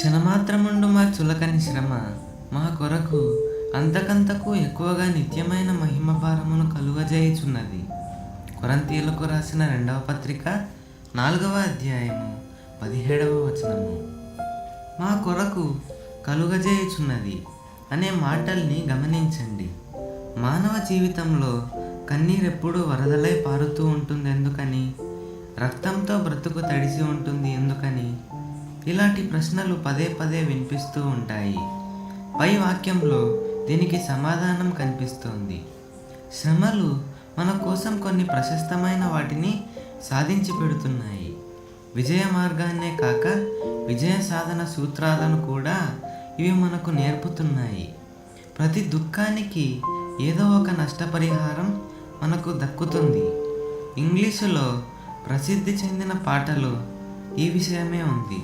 క్షణమాత్రముండు మా చులకని శ్రమ మా కొరకు అంతకంతకు ఎక్కువగా నిత్యమైన మహిమ భారమును కలుగజేయుచున్నది. కొరంతీయులకు రాసిన రెండవ పత్రిక నాలుగవ అధ్యాయము పదిహేడవ వచనము. మా కొరకు కలుగజేయుచున్నది అనే మాటల్ని గమనించండి. మానవ జీవితంలో కన్నీరెప్పుడు వరదలై పారుతూ ఉంటుంది ఎందుకని రక్తంతో బ్రతుకు తడిసి ఉంటుంది ఎందుకని ఇలాంటి ప్రశ్నలు పదే పదే వినిపిస్తూ ఉంటాయి. పై వాక్యంలో దీనికి సమాధానం కనిపిస్తోంది. శ్రమలు మన కోసం కొన్ని ప్రశస్తమైన వాటిని సాధించి పెడుతున్నాయి. విజయ మార్గాన్నే కాక విజయ సాధన సూత్రాలను కూడా ఇవి మనకు నేర్పుతున్నాయి. ప్రతి దుఃఖానికి ఏదో ఒక నష్టపరిహారం మనకు దక్కుతుంది. ఇంగ్లీషులో ప్రసిద్ధి చెందిన పాటలో ఈ విషయమే ఉంది.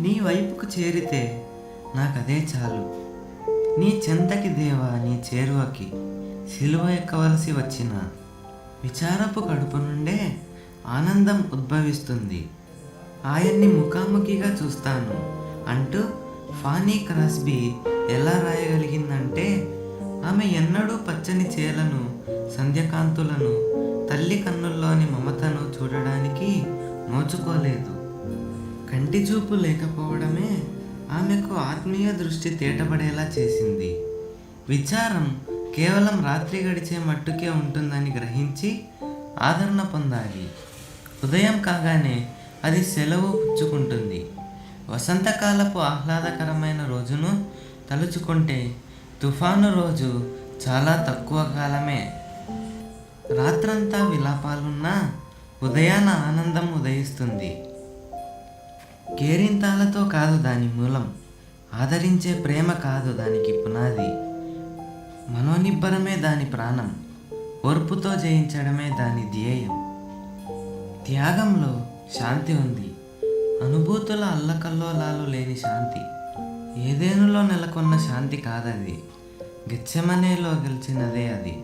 నీ వైపుకు చేరితే నాకదే చాలు. నీ చెంతకి దేవా నీ చేరువకి సిలువ ఎక్కవలసి వచ్చిన విచారపు కడుపు నుండే ఆనందం ఉద్భవిస్తుంది. ఆయన్ని ముఖాముఖిగా చూస్తాను అంటూ ఫానీ క్రాస్బీ ఎలా రాయగలిగిందంటే ఆమె ఎన్నడూ పచ్చని చేలను సంధ్యకాంతులను తల్లి కన్నుల్లోని మమతను చూడడానికి నోచుకోలేదు. కంటి చూపు లేకపోవడమే ఆమెకు ఆత్మీయ దృష్టి తేటపడేలా చేసింది. విచారం కేవలం రాత్రి గడిచే మట్టుకే ఉంటుందని గ్రహించి ఆదరణ పొందాలి ఉదయం కాగానే అది సెలవు పుచ్చుకుంటుంది. వసంతకాలపు ఆహ్లాదకరమైన రోజును తలుచుకుంటే తుఫాను రోజు చాలా తక్కువ కాలమే. రాత్రంతా విలాపాలున్నా ఉదయాన ఆనందం ఉదయిస్తుంది. కేరింతాలతో కాదు దాని మూలం. ఆదరించే ప్రేమ కాదు దానికి పునాది. మనోనిబ్బరమే దాని ప్రాణం. ఓర్పుతో జయించడమే దాని ధ్యేయం. త్యాగంలో శాంతి ఉంది. అనుభూతుల అల్లకల్లోలాలు లేని శాంతి. ఏదేనులో నెలకొన్న శాంతి కాదది. గెచ్చమనేలో గెలిచినదే అది.